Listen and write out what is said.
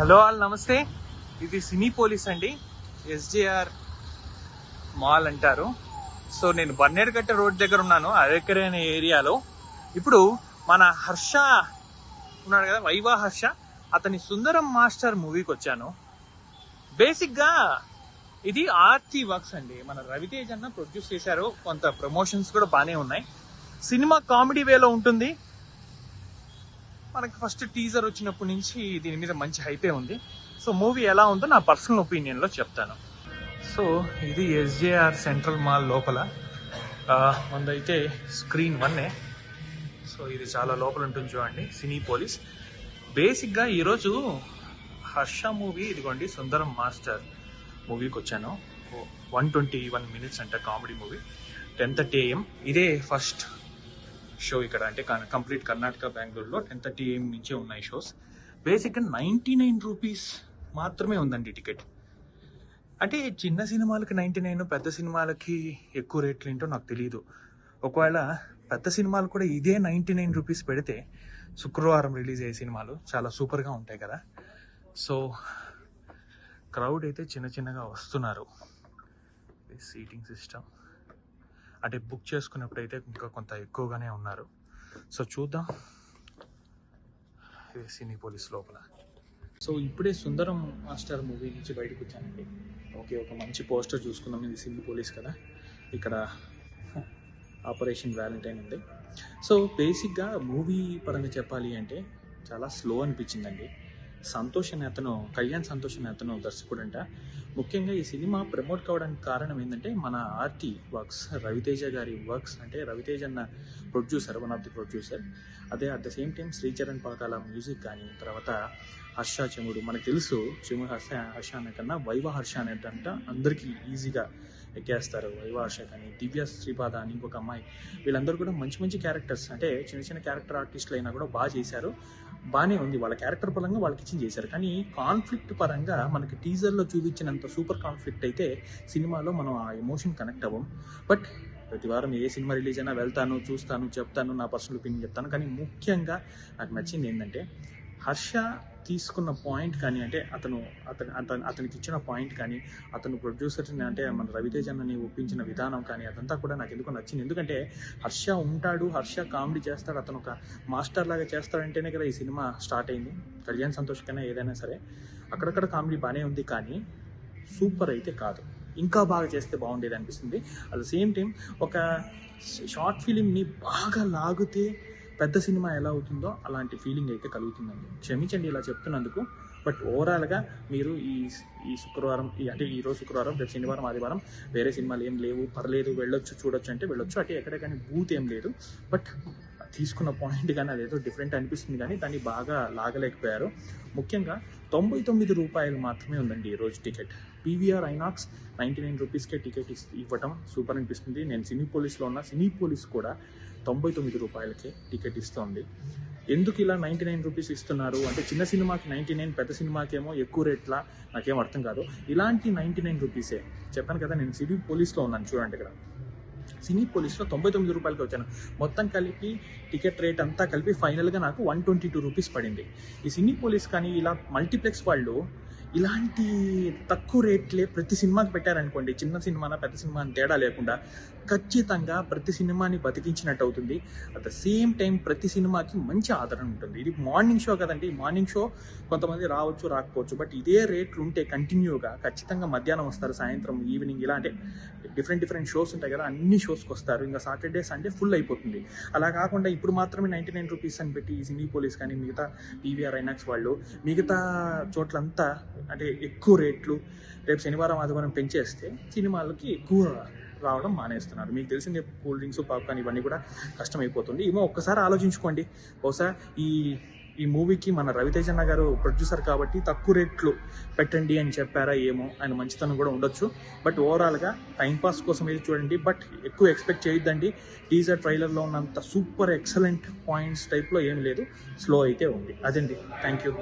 Hello all నమస్తే. ఇది సినీ police అండి. ఎస్జేఆర్ మాల్ అంటారు. సో నేను బన్నేరుగట్ట రోడ్ దగ్గర ఉన్నాను అరెకరే అనే ఏరియాలో. ఇప్పుడు మన హర్ష ఉన్నాడు కదా వైవా హర్ష. అతని సుందరం మాస్టర్ మూవీకి వచ్చాను. బేసిక్గా ఇది ఆర్తి వర్క్స్ అండి. మన రవితేజ్ అన్న ప్రొడ్యూస్ చేశారు కొంత ప్రమోషన్స్ కూడా బాగానే ఉన్నాయి. సినిమా కామెడీ వేలో ఉంటుంది. మనకి ఫస్ట్ టీజర్ వచ్చినప్పటి నుంచి దీని మీద మంచి హైపే ఉంది. సో మూవీ ఎలా ఉందో నా పర్సనల్ ఒపీనియన్లో చెప్తాను. సో ఇది ఎస్జేఆర్ సెంట్రల్ మాల్ లోపల. ముందైతే స్క్రీన్ వన్నే సో ఇది చాలా లోపల ఉంటుంది చూడండి సినీ పోలీస్ బేసిక్గా ఈరోజు హర్ష మూవీ ఇదిగోండి సుందరం మాస్టర్ మూవీకి వచ్చాను. వన్ ట్వంటీ వన్ మినిట్స్ అంటే comedy movie ten thirty AM ఇదే ఫస్ట్ షో ఇక్కడ. అంటే కంప్లీట్ కర్ణాటక బెంగళూరులో టెన్ థర్టీ ఏఎం నుంచే ఉన్నాయి షోస్ బేసిక్గా నైంటీ నైన్ రూపీస్ మాత్రమే ఉందండి టికెట్ అంటే చిన్న సినిమాలకి నైంటీ నైన్ పెద్ద సినిమాలకి ఎక్కువ రేట్లు ఏంటో నాకు తెలియదు ఒకవేళ పెద్ద సినిమాలు కూడా ఇదే నైంటీ నైన్ రూపీస్ పెడితే శుక్రవారం రిలీజ్ అయ్యే సినిమాలు చాలా సూపర్గా ఉంటాయి కదా. సో క్రౌడ్ అయితే చిన్న చిన్నగా వస్తున్నారు. సీటింగ్ సిస్టమ్ అంటే బుక్ చేసుకున్నప్పుడు అయితే ఇంకా కొంత ఎక్కువగానే ఉన్నారు. సో చూద్దాం. ఇది సినీ పోలీస్ లోపల. సో ఇప్పుడే సుందరం మాస్టర్ మూవీ నుంచి బయటకు వచ్చానండి. ఓకే ఒక మంచి పోస్టర్ చూసుకుందాం. ఇది సినీ పోలీస్ కదా. ఇక్కడ ఆపరేషన్ వ్యాలంటైన్ ఉంది. సో బేసిక్గా మూవీ పరంగా చెప్పాలి అంటే చాలా స్లో అనిపించిందండి. సంతోష్ అనే అతను కళ్యాణ్ సంతోష్ అనే అతను దర్శకుడంట. ముఖ్యంగా ఈ సినిమా ప్రమోట్ కావడానికి కారణం ఏంటంటే మన ఆర్టీ వర్క్స్ రవితేజ గారి వర్క్స్ అంటే రవితేజ అన్న producer one of the producer అదే at the same time Sricharan Pakala music కానీ తర్వాత హర్ష చముడు. మనకు తెలుసు చెముడు హర్ష హర్ష అనే కన్నా వైవ హర్ష అనేటంట అందరికీ ఈజీగా ఎక్కేస్తారు వైవాష కానీ దివ్య శ్రీపాద అని ఇంకొక అమ్మాయి. వీళ్ళందరూ కూడా మంచి మంచి క్యారెక్టర్స్ అంటే చిన్న చిన్న క్యారెక్టర్ ఆర్టిస్టులు అయినా కూడా బాగా చేశారు. బాగానే ఉంది. వాళ్ళ క్యారెక్టర్ పరంగా వాళ్ళకి ఇచ్చింది చేశారు. కానీ కాన్ఫ్లిక్ట్ పరంగా మనకి టీజర్లో చూపించినంత సూపర్ కాన్ఫ్లిక్ట్ అయితే సినిమాలో మనం ఆ ఎమోషన్ కనెక్ట్ అవ్వం. బట్ ప్రతి వారం ఏ సినిమా రిలీజ్ అయినా వెళ్తాను చూస్తాను చెప్తాను నా పర్సనల్ ఒపీనియన్ చెప్తాను. కానీ ముఖ్యంగా నాకు నచ్చింది ఏంటంటే హర్ష తీసుకున్న పాయింట్ కానీ అంటే అతను అతను అతను అతనికి ఇచ్చిన పాయింట్ కానీ అతను ప్రొడ్యూసర్ని అంటే మన రవితేజ్ అన్నని ఒప్పించిన విధానం కానీ అదంతా కూడా నాకు ఎందుకు నచ్చింది. ఎందుకంటే హర్ష ఉంటాడు హర్ష కామెడీ చేస్తాడు అతను ఒక మాస్టర్ లాగా చేస్తాడంటేనే కదా ఈ సినిమా స్టార్ట్ అయింది. కళ్యాణ్ సంతోష్ కన్నా ఏదైనా సరే అక్కడక్కడ కామెడీ బాగానే ఉంది కానీ సూపర్ అయితే కాదు. ఇంకా బాగా చేస్తే బాగుండేది అనిపిస్తుంది. అట్ ద సేమ్ టైం ఒక షార్ట్ ఫిలింని బాగా లాగితే పెద్ద సినిమా ఎలా అవుతుందో అలాంటి ఫీలింగ్ అయితే కలుగుతుందండి. క్షమించండి ఇలా చెప్తున్నందుకు బట్ ఓవరాల్గా మీరు ఈ ఈ శుక్రవారం ఈ అంటే ఈ రోజు శుక్రవారం రేపు శనివారం ఆదివారం వేరే సినిమాలు ఏం లేవు పర్లేదు వెళ్ళొచ్చు చూడొచ్చు అంటే వెళ్ళొచ్చు. అంటే ఎక్కడ కానీ బూత్ ఏం లేదు. బట్ తీసుకున్న పాయింట్ కానీ అదేదో డిఫరెంట్ అనిపిస్తుంది కానీ దాన్ని బాగా లాగలేకపోయారు. ముఖ్యంగా తొంభై తొమ్మిది రూపాయలు మాత్రమే ఉందండి ఈ రోజు ticket PVR INOX ninety nine రూపీస్కే టికెట్ ఇస్- ఇవ్వటం సూపర్ అనిపిస్తుంది. నేను సినీ పోలీస్లో ఉన్న సినీ పోలీస్ కూడా తొంభై తొమ్మిది రూపాయలకే టికెట్ ఇస్తోంది. ఎందుకు ఇలా నైంటీ నైన్ రూపీస్ ఇస్తున్నారు? అంటే చిన్న సినిమాకి నైంటీ నైన్ పెద్ద సినిమాకేమో ఎక్కువ రేట్లా నాకేం అర్థం కాదు. ఇలాంటి నైంటీ నైన్ రూపీసే. చెప్పాను కదా నేను సినీ పోలీస్లో ఉన్నాను చూడండి ఇక్కడ. సినీ పోలీస్లో తొంభై తొమ్మిది రూపాయలకి వచ్చాను. మొత్తం కలిపి టికెట్ రేట్ అంతా కలిపి ఫైనల్గా నాకు వన్ ట్వంటీ టూ రూపీస్ పడింది. ఈ సినీ పోలీస్ కానీ ఇలా మల్టీప్లెక్స్ వాళ్ళు ఇలాంటి తక్కువ రేట్లే ప్రతి సినిమాకి పెట్టారనుకోండి చిన్న సినిమానా పెద్ద సినిమా అని తేడా లేకుండా ఖచ్చితంగా ప్రతి సినిమాని బతికించినట్టు అవుతుంది. అట్ ద సేమ్ టైం ప్రతి సినిమాకి మంచి ఆదరణ ఉంటుంది. ఇది మార్నింగ్ షో కదండి మార్నింగ్ షో కొంతమంది రావచ్చు రాకపోవచ్చు బట్ ఇదే రేట్లు ఉంటే కంటిన్యూగా ఖచ్చితంగా మధ్యాహ్నం వస్తారు సాయంత్రం ఈవినింగ్ ఇలా అంటే డిఫరెంట్ డిఫరెంట్ షోస్ ఉంటాయి కదా అన్ని షోస్కి వస్తారు. ఇంకా సాటర్డే సండే ఫుల్ అయిపోతుంది. అలా కాకుండా ఇప్పుడు మాత్రమే నైంటీ నైన్ రూపీస్ అని పెట్టి ఈ సినీ పోలీస్ కానీ మిగతా పీవీఆర్ ఐనాక్స్ వాళ్ళు మిగతా చోట్లంతా అంటే ఎక్కువ రేట్లు రేపు శనివారం ఆదివారం పెంచేస్తే సినిమాలకి ఎక్కువ రావడం మానేస్తున్నారు. మీకు తెలిసిందే కూల్ డ్రింక్స్ పాప్కార్న్ ఇవన్నీ కూడా కష్టమైపోతుంది. ఏమో ఒక్కసారి ఆలోచించుకోండి. బహుశా ఈ ఈ మూవీకి మన రవితేజ అన్న గారు ప్రొడ్యూసర్ కాబట్టి తక్కువ రేట్లు పెట్టండి అని చెప్పారా ఏమో ఆయన మంచితనం కూడా ఉండొచ్చు. బట్ ఓవరాల్గా టైంపాస్ కోసం ఇది చూడండి. బట్ ఎక్కువ ఎక్స్పెక్ట్ చేయొద్దండి. టీజర్ ట్రైలర్లో ఉన్నంత సూపర్ ఎక్సలెంట్ పాయింట్స్ టైప్లో ఏం లేదు. స్లో అయితే ఉంది. అదండి. Thank you.